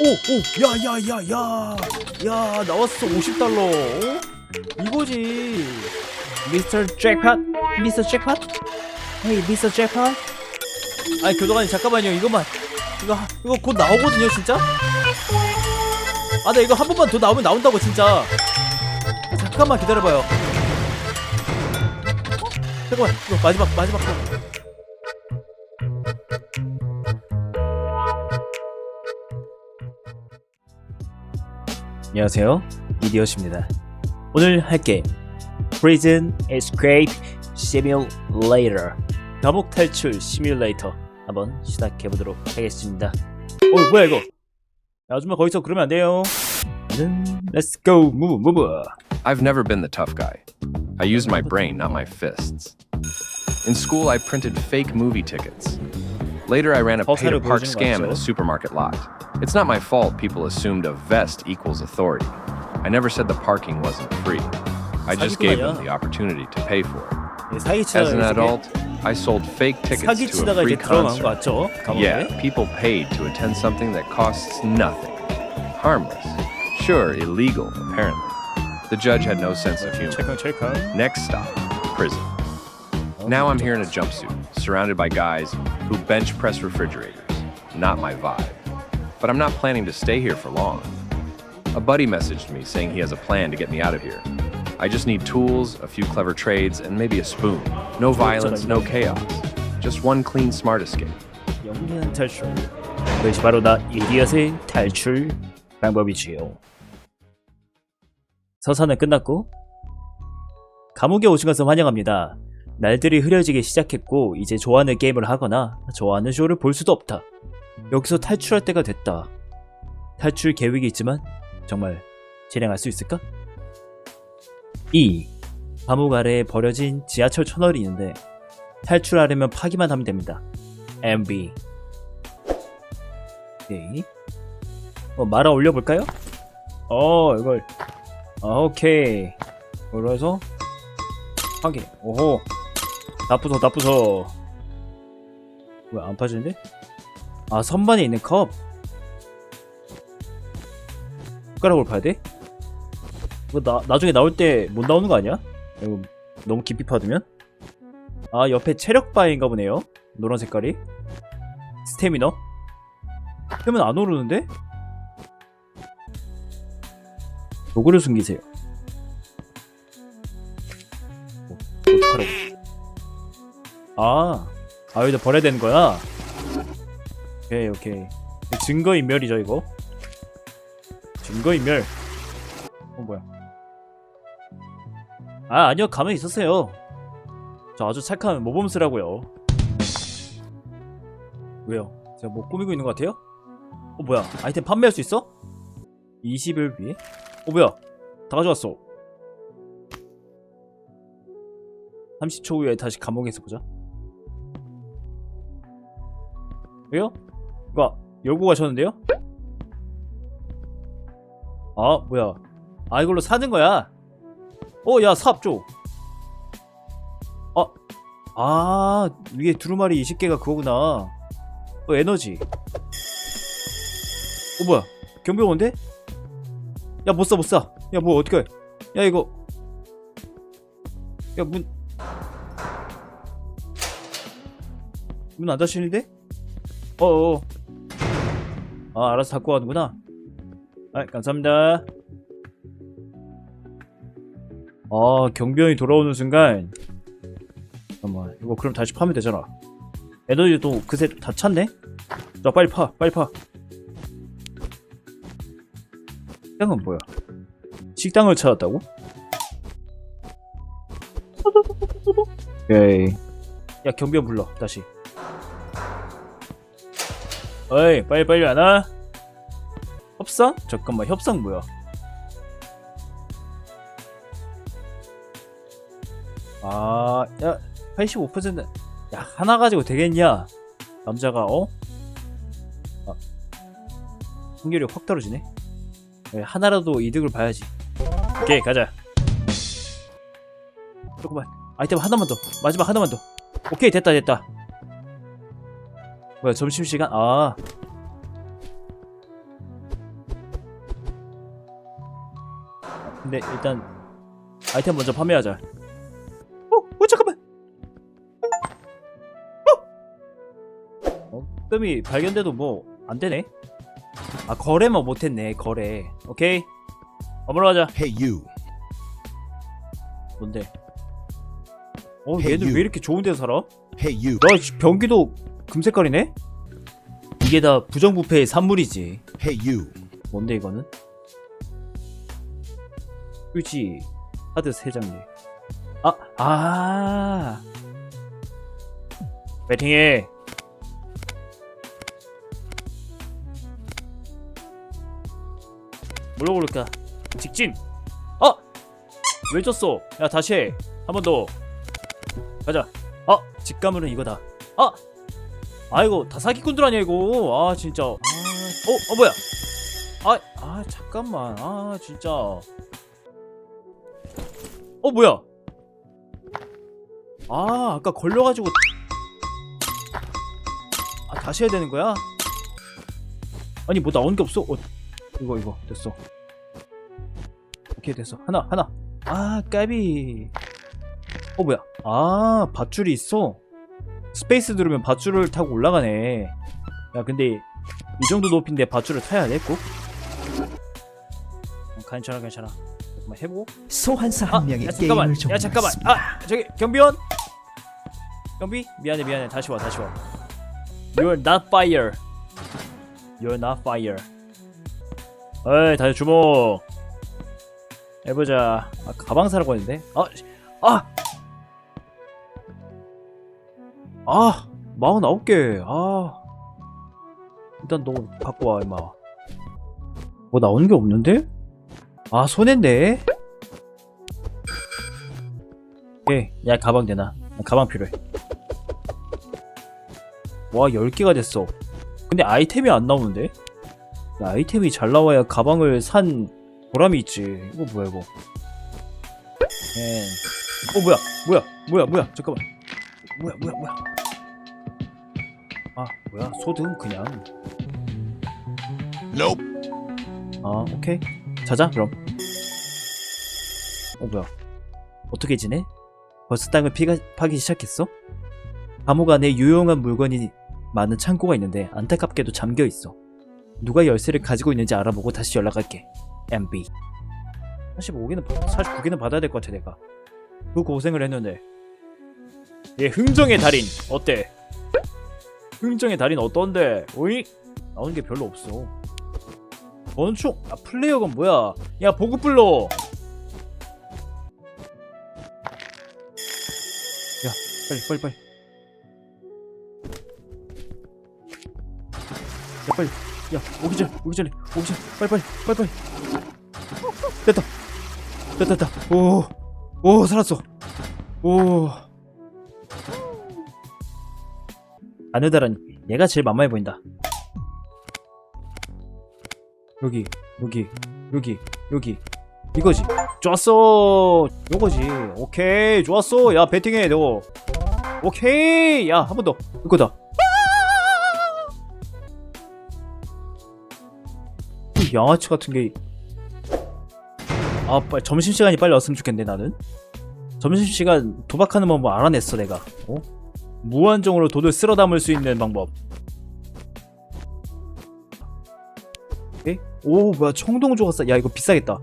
오, 오, 야, 야, 야, 야, 야, 나왔어, 50달러. 이거지. 미스터 잭팟, 미스터 잭팟, 헤이, 미스터 잭팟. 아니, 교도관님 잠깐만요, 이거만, 이거, 이거 곧 나오거든요, 진짜. 아, 나 이거 한 번만 더 나오면 나온다고, 진짜. 잠깐만 기다려봐요. 어? 잠깐만, 이거 마지막, 마지막 안녕하세요 이디엇입니다 오늘 할 게임 Prison Escape Simulator 감옥 탈출 시뮬레이터 한번 시작해보도록 하겠습니다 어 뭐야 이거 아줌마 거기서 그러면 안 돼요 음, Let's go move move I've never been the tough guy. I used my brain, not my fists. In school, I printed fake movie tickets. Later, I ran a Peter Park scam in a supermarket lot. It's not my fault people assumed a vest equals authority. I never said the parking wasn't free. I just gave them the opportunity to pay for it. As an adult, I sold fake tickets to a free concert. Yeah, people paid to attend something that costs nothing. Harmless. Sure, illegal, apparently. The judge had no sense of humor. Next stop, prison. Now I'm here in a jumpsuit, surrounded by guys who bench press refrigerators. Not my vibe. But I'm not planning to stay here for long. A buddy messaged me saying he has a plan to get me out of here. I just need tools, a few clever trades, and maybe a spoon. No violence, no chaos. Just one clean, smart escape. 영리한 탈출 그것이 바로 나 이디엇의 탈출 방법이지요 서사는 끝났고 감옥에 오신 것을 환영합니다 날들이 흐려지기 시작했고 이제 좋아하는 게임을 하거나 좋아하는 쇼를 볼 수도 없다. 여기서 탈출할 때가 됐다. 탈출 계획이 있지만 정말 진행할 수 있을까? 2. 감옥 아래에 버려진 지하철 터널이 있는데 탈출하려면 파기만 하면 됩니다. MB 오케이 어, 말아 올려볼까요? 어 이걸. 아, 오케이. 그래서 하게 오호 다 부숴 왜안 빠지는데? 아 선반에 있는 컵 숟가락으로 봐야 돼? 이거 나, 나중에 나올 때 못 나오는 거 아니야? 이거 너무 깊이 파두면? 아 옆에 체력 바인가 보네요 노란 색깔이 스태미너 스태미너 안 오르는데? 로고를 숨기세요 아, 아 여기다 버려야 되는 거야? 오케이 오케이 증거인멸이죠 이거 증거인멸 어 뭐야 아 아니요 가만히 있었어요 저 아주 착한 모범수라고요 왜요? 제가 뭐 꾸미고 있는 것 같아요? 어 뭐야 아이템 판매할 수 있어? 20을 위해? 어 뭐야 다 가져왔어 30초 후에 다시 감옥에서 보자 왜요? 이거 열고 가셨는데요? 아 뭐야 아 이걸로 사는 거야 어야 삽 줘. 어? 아 위에 두루마리 20개가 그거구나 어 에너지 어 뭐야 경비원인데? 야 못 사 못 사 야 뭐 어떡해 야 이거 야 문 문 안 닫히는데? 어어. 아 알아서 닫고 가는구나. 아 감사합니다. 아 경비원이 돌아오는 순간. 잠깐만 이거 그럼 다시 파면 되잖아. 에너지 또 그새 다 찼네? 자 빨리 파 빨리 파. 식당은 뭐야? 식당을 찾았다고? 오케이. 야 경비원 불러 다시 어이 빨리 빨리 안 와? 협상? 잠깐만 협상 뭐야 아, 야, 85%. 야, 하나 가지고 되겠냐? 남자가, 어? 아, 확률이 확 떨어지네. 야, 하나라도 이득을 봐야지. 오케이, 가자. 조금만. 아이템 하나만 더. 마지막 하나만 더. 오케이, 됐다, 됐다. 뭐야 점심시간? 아 근데 일단 아이템 먼저 판매하자 어? 어 잠깐만 어? 어? 뜸이 발견돼도 뭐 안되네 아 거래만 뭐 못했네 거래 오케이 어머로 하자 Hey you 뭔데 어 얘들 you. 왜 이렇게 좋은 데 살아? Hey 너 변기도 금색깔이네? 이게 다 부정부패의 산물이지. Hey, you. 뭔데 이거는? 휴지 하드 3장류 아! 아! 배팅해 뭘로 고를까? 직진! 아! 왜 졌어? 야 다시 해! 한 번 더! 가자! 아! 직감으로는 이거다 아! 아이고 다 사기꾼들 아니야 이거? 아 진짜. 아... 어? 어 뭐야? 아, 아 잠깐만. 아 진짜. 어 뭐야? 아 아까 걸려가지고. 아 다시 해야 되는 거야? 아니 뭐 나온 게 없어? 어, 이거 이거. 됐어. 오케이 됐어. 하나 하나. 아 까비. 어 뭐야? 아 밧줄이 있어 스페이스 누르면 밧줄을 타고 올라가네. 야 근데 이 정도 높이인데 밧줄을 타야 돼 꼭? 어, 괜찮아 괜찮아. 잠깐만 해보고. 소환사 아, 한 명이 야 잠깐만. 게임을 야 잠깐만 종료했습니다. 아 저기 경비원? 경비? 미안해 미안해. 다시 와 다시 와. You're not fire. You're not fire. 에이 다시 주목. 해보자. 아 가방 사라고 했는데? 아 아! 아! 49개. 아. 일단 너 갖고 와 임마. 뭐 나오는 게 없는데? 아 손해인데? 오케이 야 가방 되나 나 가방 필요해. 와 10개가 됐어. 근데 아이템이 안 나오는데? 야, 아이템이 잘 나와야 가방을 산 보람이 있지. 이거 뭐야 이거? 엔. 어 뭐야? 뭐야? 뭐야? 뭐야? 잠깐만. 뭐야 뭐야 뭐야 아 뭐야? 소등 그냥. Nope. 아 오케이. 자자 그럼. 어 뭐야? 어떻게 지내? 벌써 땅을 피가, 파기 시작했어? 감옥 안에 유용한 물건이 많은 창고가 있는데 안타깝게도 잠겨 있어. 누가 열쇠를 가지고 있는지 알아보고 다시 연락할게. MB 45개는 49개는 받아야 될 것 같아 내가. 그 고생을 했는데. 얘 흥정의 달인 어때? 흥정의 달인 어떤데? 오이? 나오는 게 별로 없어. 원총? 아 플레이어건 뭐야? 야 보급 불러! 야 빨리 빨리 빨리. 야 빨리. 야 오기 전에 오기 전에 오기 전에. 빨리 빨리 빨리 빨리. 됐다. 됐다 됐다. 오 오 살았어. 오 아느다란 얘가 제일 만만해 보인다. 여기 여기 여기 여기. 이거지. 좋았어. 요거지. 오케이 좋았어. 야 배팅해 너. 오케이. 야 한 번 더. 이거다. 이 양아치 같은 게. 아, 빨리 점심시간이 빨리 왔으면 좋겠네, 나는. 점심시간 도박하는 방법 알아냈어, 내가. 어? 무한정으로 돈을 쓸어 담을 수 있는 방법. 오케이? 오, 뭐야, 청동 조각상. 야, 이거 비싸겠다.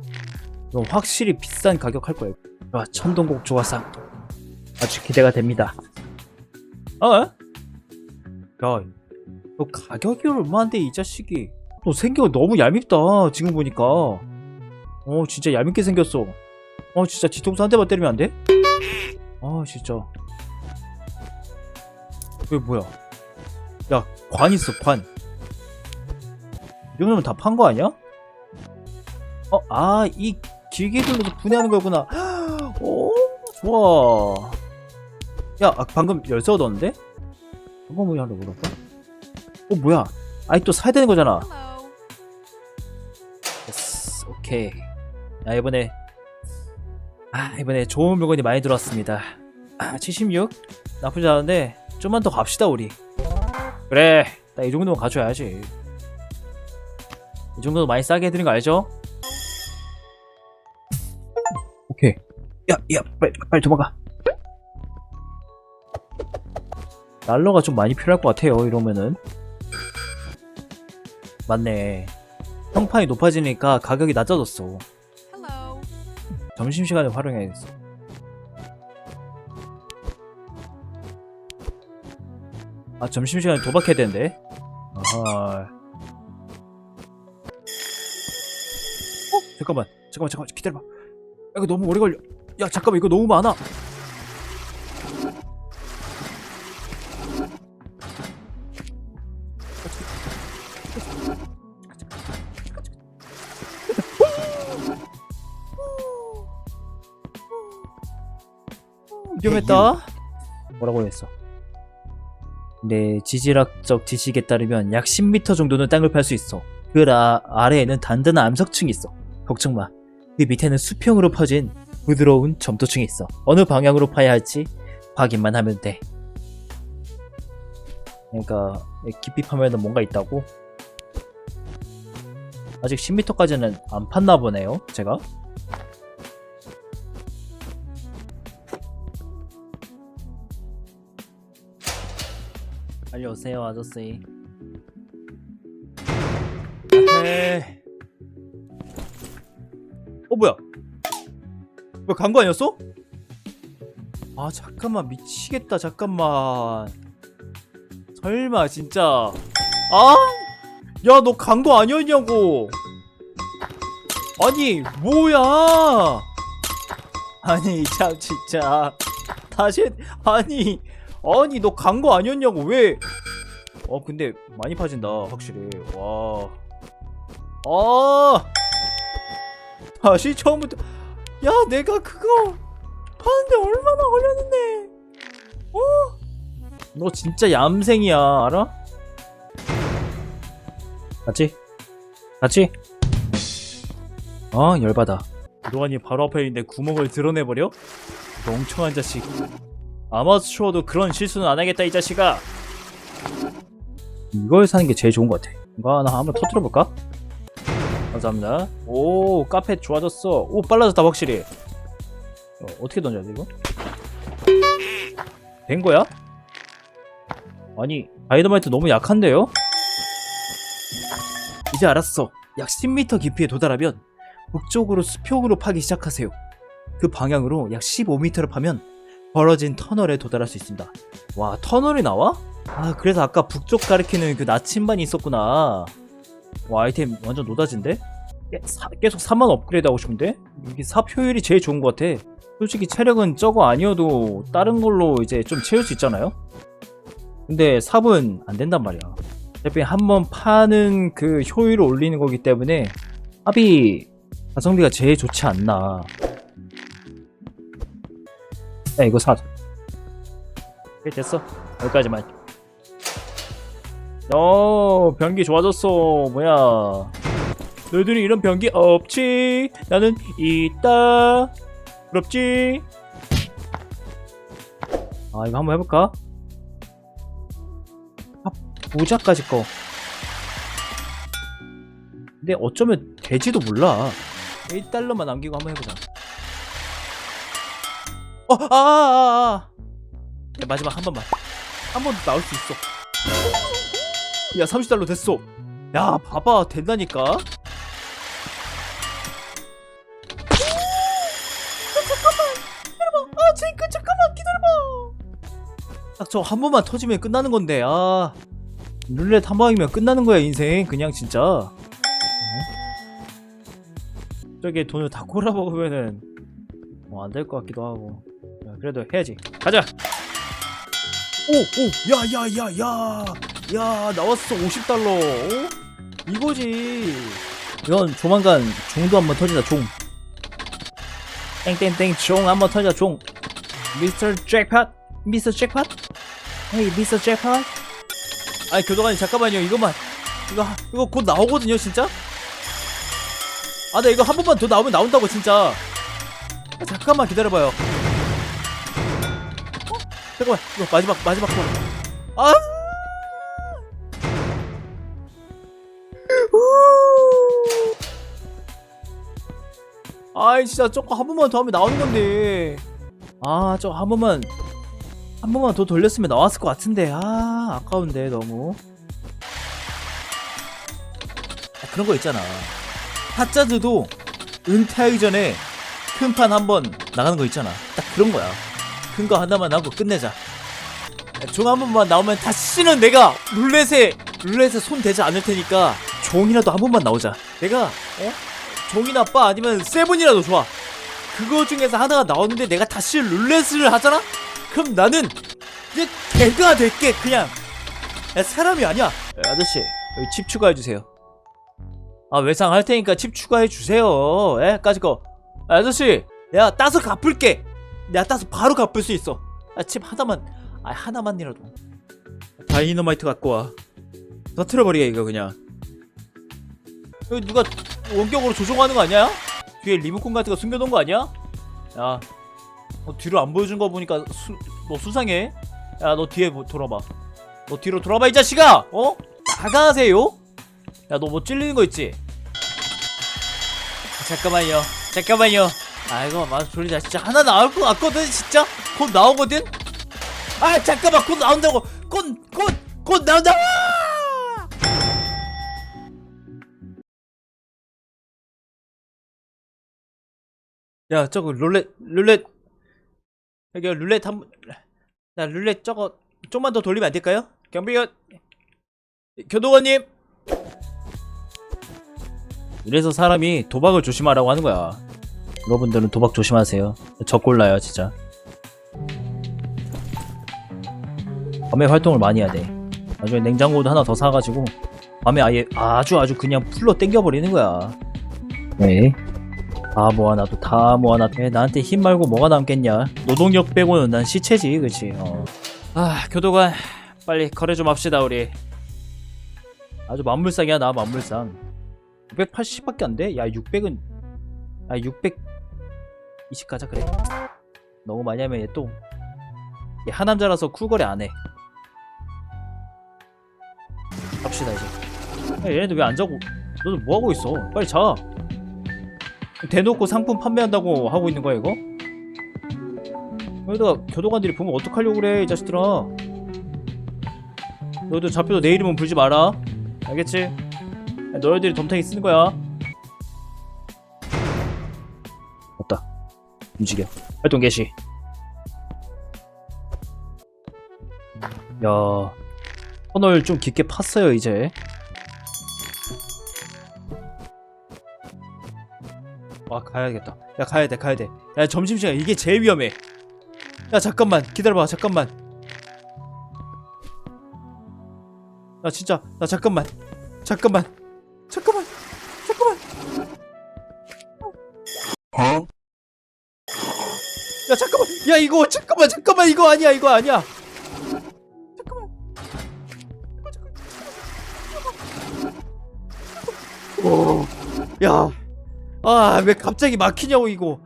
이거 확실히 비싼 가격 할 거야. 와, 천동곡 조각상. 아주 기대가 됩니다. 어? 야, 너 가격이 얼마인데, 이 자식이. 너 생겨 너무 얄밉다, 지금 보니까. 어 진짜 얄밉게 생겼어 어 진짜 뒤통수 한 대만 때리면 안 돼? 아 진짜 이게 뭐야 야 관 있어 관 이 정도면 다 판 거 아니야? 어 아 이 길게 돌려서 분해하는 거구나 오 좋아 야 아, 방금 열쇠 얻었는데? 한번 뭐야 하려 물어봐 어 뭐야 아이 또 사야 되는 거잖아 예스, 오케이. 야, 이번에, 아, 이번에 좋은 물건이 많이 들어왔습니다. 아, 76? 나쁘지 않은데, 좀만 더 갑시다, 우리. 그래, 나 이 정도면 가져야지. 이 정도는 많이 싸게 해드린 거 알죠? 야, 야, 빨리, 빨리 도망가. 달러가 좀 많이 필요할 것 같아요, 이러면은. 맞네. 평판이 높아지니까 가격이 낮아졌어. 점심시간에 활용해야겠어. 아, 점심시간에 도박해야 되는데. 아하. 어? 잠깐만. 잠깐만, 잠깐만. 기다려봐. 야, 이거 너무 오래 걸려. 야, 잠깐만. 이거 너무 많아. 위험했다. 뭐라고 했어? 네, 지질학적 지식에 따르면 약 10m 정도는 땅을 팔 수 있어. 그 아, 아래에는 단단한 암석층이 있어. 걱정 마. 그 밑에는 수평으로 퍼진 부드러운 점토층이 있어. 어느 방향으로 파야 할지 확인만 하면 돼. 그러니까 깊이 파면은 뭔가 있다고? 아직 10m까지는 안 팠나 보네요, 제가. 빨리 오세요 아저씨. 어 뭐야? 뭐야 간거 아니었어? 아 잠깐만 미치겠다 잠깐만. 설마 진짜. 아? 야 너 간 거 아니었냐고. 아니 뭐야? 아니 참 진짜. 다시 아니 아니 너 간 거 아니었냐고 왜? 어 근데 많이 파진다 확실히 와. 아 다시 처음부터 야 내가 그거 파는데 얼마나 걸렸는데 어? 너 진짜 얌생이야 알아? 같이? 같이? 어 열받아 노안이 바로 앞에 있는데 구멍을 드러내버려? 멍청한 자식 아마추어도 그런 실수는 안 하겠다 이 자식아 이걸 사는 게 제일 좋은 것 같아 이거 하나 한번 터뜨려 볼까? 감사합니다 오 카페 좋아졌어 오 빨라졌다 확실히 어, 어떻게 던져야 돼 이거? 된 거야? 아니 다이너마이트 너무 약한데요? 이제 알았어 약 10m 깊이에 도달하면 북쪽으로 수평으로 파기 시작하세요 그 방향으로 약 15m를 파면 벌어진 터널에 도달할 수 있습니다. 와, 터널이 나와? 아, 그래서 아까 북쪽 가리키는 그 나침반이 있었구나. 와, 아이템 완전 노다진데? 깨- 사- 계속 3만 업그레이드 하고 싶은데? 이게 삽 효율이 제일 좋은 것 같아. 솔직히 체력은 저거 아니어도 다른 걸로 이제 좀 채울 수 있잖아요? 근데 삽은 안 된단 말이야. 어차피 한 번 파는 그 효율을 올리는 거기 때문에 삽이 가성비가 제일 좋지 않나. 야 이거 사 오케이 됐어. 여기까지만 어 변기 좋아졌어. 뭐야. 너희들이 이런 변기 없지? 나는 있다. 부럽지? 아 이거 한번 해볼까? 아 모자까지 거 근데 어쩌면 되지도 몰라. 1달러만 남기고 한번 해보자 어, 아, 아, 아, 아. 야, 마지막 한 번만. 한 번 나올 수 있어. 야, 30달러 됐어. 야, 봐봐, 된다니까. 아, 잠깐만, 기다려봐. 아, 제이크, 잠깐만, 기다려봐. 딱 저 한 번만 터지면 끝나는 건데, 아. 룰렛 한 방이면 끝나는 거야, 인생. 그냥 진짜. 어? 저게 돈을 다 꼬라박으면은 뭐 안 될 것 같기도 하고. 야, 그래도 해야지. 가자. 오, 오, 야, 야, 야, 야, 야, 나왔어. 50달러. 어? 이거지. 이건 조만간 종도 한번 터지자. 종. 땡땡땡 종 한번 터지자. 종. 미스터 잭팟, 미스터 잭팟. 헤이, 미스터 잭팟. 아니 교도관님 잠깐만요. 이거만. 이거 이거 곧 나오거든요, 진짜. 아, 나 이거 한 번만 더 나오면 나온다고 진짜. 아, 잠깐만 기다려봐요. 잠깐만 이거 마지막 마지막 번. 아! 우! 아이 진짜 저거 한 번만 더 하면 나오는 건데 아 저거 한 번만 한 번만 더 돌렸으면 나왔을 것 같은데 아 아까운데 너무 아, 그런 거 있잖아 타짜즈도 은퇴하기 전에 큰 판 한 번 나가는 거 있잖아 딱 그런 거야 큰거 하나만 하고 끝내자. 종 한 번만 나오면 다시는 내가 룰렛에 룰렛에 손 대지 않을 테니까 종이라도 한 번만 나오자. 내가 어? 종이나 빠 아니면 세븐이라도 좋아. 그거 중에서 하나가 나오는데 내가 다시 룰렛을 하잖아? 그럼 나는 이제 개가 될게 그냥. 야, 사람이 아니야. 야, 아저씨 여기 칩 추가해주세요. 아 외상 할 테니까 칩 추가해주세요. 예? 까짓 거. 야, 아저씨 내가 따서 갚을게 내가 따서 바로 갚을 수 있어 아, 칩 하나만 아 하나만이라도 다이너마이트 갖고 와 터트려버리게 이거 그냥 이거 누가 원격으로 조종하는 거 아니야? 뒤에 리모컨 같은 거 숨겨놓은 거 아니야? 야, 너 뒤로 안 보여준 거 보니까 수, 너 수상해. 야, 너 뒤에 뭐 돌아봐. 너 뒤로 돌아봐 이 자식아. 어? 나가세요. 야, 너 뭐 찔리는 거 있지? 아, 잠깐만요. 잠깐만요. 아이고, 맞아 졸리다. 진짜 하나 나올 것 같거든, 진짜. 곧 나오거든. 아, 잠깐만, 곧 나온다고. 곧, 곧, 곧 나온다. 야 저거 룰렛 룰렛 여기 룰렛 한번 나 룰렛 저거 좀만 더 돌리면 안 될까요? 경비원 교도관님 이래서 사람이 도박을 조심하라고 하는 거야 여러분들은 도박 조심하세요. 저 꼴라요 진짜. 밤에 활동을 많이 해야 돼. 나중에 냉장고도 하나 더 사가지고 밤에 아예 아주 아주 그냥 풀로 땡겨버리는 거야. 네. 다 모아놔도 다 모아놔도 에, 나한테 힘 말고 뭐가 남겠냐? 노동력 빼고는 난 시체지 그치? 어. 아 교도관 빨리 거래 좀 합시다 우리. 아주 만물상이야 나 만물상. 680밖에 안 돼? 야 600은 아 620 가자 그래. 너무 많이 하면 얘또 얘 하남자라서 쿨거래 안해. 갑시다 이제. 야, 얘네들 왜 안 자고? 너들 뭐하고 있어? 빨리 자. 대놓고 상품 판매한다고 하고 있는 거야 이거? 여기다가 교도관들이 보면 어떡하려고 그래 이 자식들아? 너희들 잡혀도 내 이름은 불지 마라. 알겠지? 야, 너희들이 덤탱이 쓰는 거야 움직여. 활동 개시. 야 터널 좀 깊게 팠어요 이제. 아 가야겠다. 야 가야 돼 가야 돼. 야 점심시간 이게 제일 위험해. 야 잠깐만. 기다려봐 잠깐만. 야 진짜. 나 잠깐만. 잠깐만 야 이거 잠깐만 잠깐만 이거 아니야 이거 아니야 오, 야 아, 왜 갑자기 막히냐고, 이거.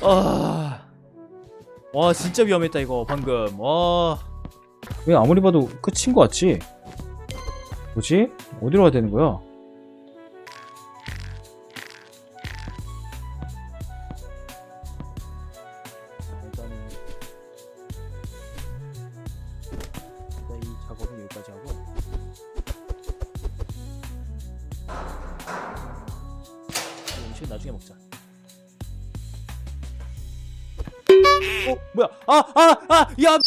아. 와, 진짜 위험했다, 이거, 방금. 와. 왜 아무리 봐도 끝인 것 같지? 뭐지? 어디로 가야 되는 거야? 어 뭐야? 아 아 아 야.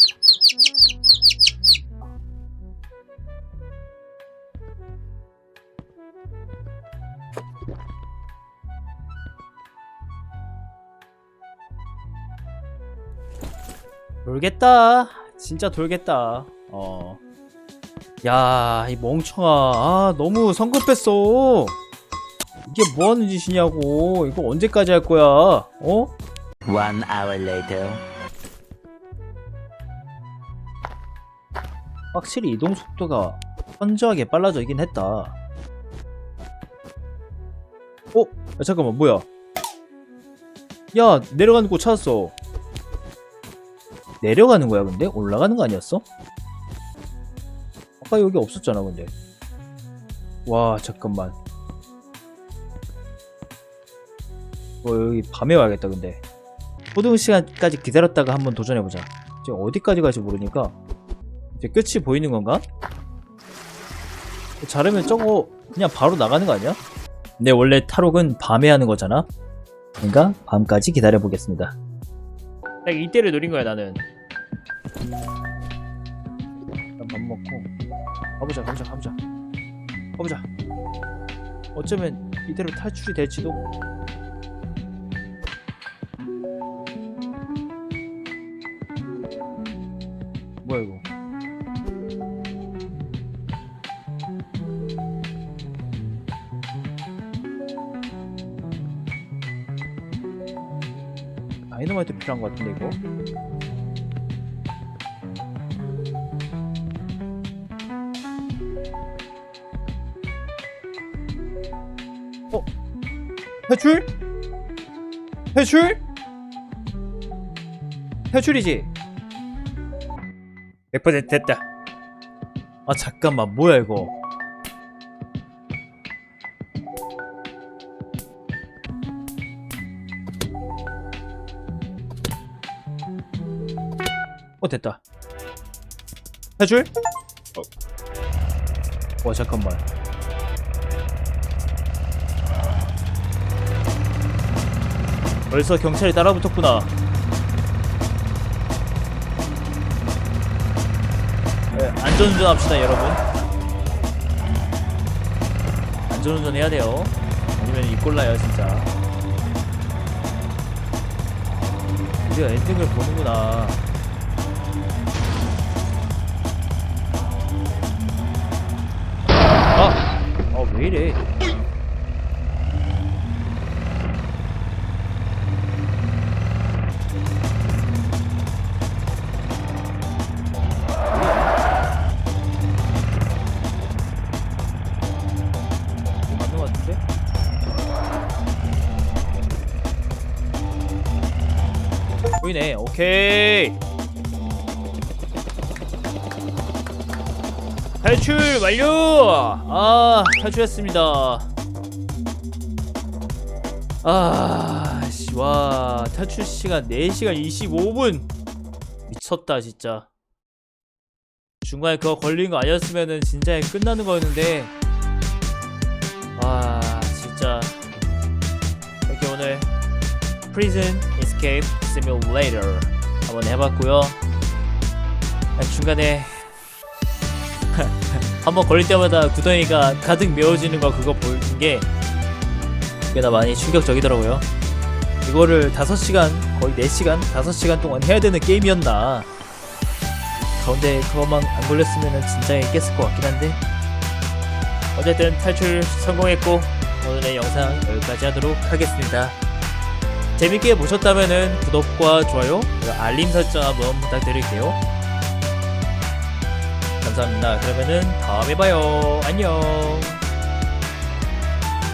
돌겠다. 진짜 돌겠다. 어. 야, 이 멍청아. 아, 너무 성급했어. 이게 뭐 하는 짓이냐고. 이거 언제까지 할 거야? 어? One hour later. 확실히 이동 속도가 현저하게 빨라져있긴 했다. 어? 야, 잠깐만, 뭐야? 야, 내려가는 곳 찾았어. 내려가는 거야, 근데? 올라가는 거 아니었어? 아까 여기 없었잖아, 근데. 와, 잠깐만. 어 여기 밤에 와야겠다 근데 호등 시간까지 기다렸다가 한번 도전해보자 지금 어디까지 갈지 모르니까 이제 끝이 보이는 건가? 자르면 저거 그냥 바로 나가는 거 아니야? 근데 원래 탈옥은 밤에 하는 거잖아? 그러니까 밤까지 기다려보겠습니다. 딱 이때를 노린 거야 나는. 밥 먹고. 가보자 가보자 가보자. 가보자. 어쩌면 이대로 탈출이 될지도. 뭐야 이거 필요한 것 같은데 이거 어? 회출? 회출? 회출이지? 100% 됐다 아 잠깐만 뭐야 이거 어 됐다 회출? 어 잠깐만 벌써 경찰이 따라붙었구나. 네, 안전운전 합시다, 여러분. 안전운전 해야 돼요. 아니면 이 꼴나요, 진짜. 우리가 엔딩을 보는구나. 왜 이래? 보이네 오케이 탈출 완료! 아 탈출했습니다. 아와 탈출 시간 4시간 25분. 미쳤다 진짜. 중간에 그거 걸린 거 아니었으면은 진짜 끝나는 거였는데. 아 진짜. 이렇게 오늘 Prison Escape Simulator 한번 해봤고요. 아, 중간에 한번 걸릴 때마다 구덩이가 가득 메워지는 거 그거 보는 게 꽤나 많이 충격적이더라고요 이거를 5시간 거의 4시간 5시간 동안 해야 되는 게임이었나 가운데 그것만 안 걸렸으면 진짜 깼을 것 같긴 한데 어쨌든 탈출 성공했고 오늘의 영상 여기까지 하도록 하겠습니다. 재밌게 보셨다면 구독과 좋아요 알림 설정 한번 부탁드릴게요. 감사합니다. 그러면은 다음에 봐요. 안녕.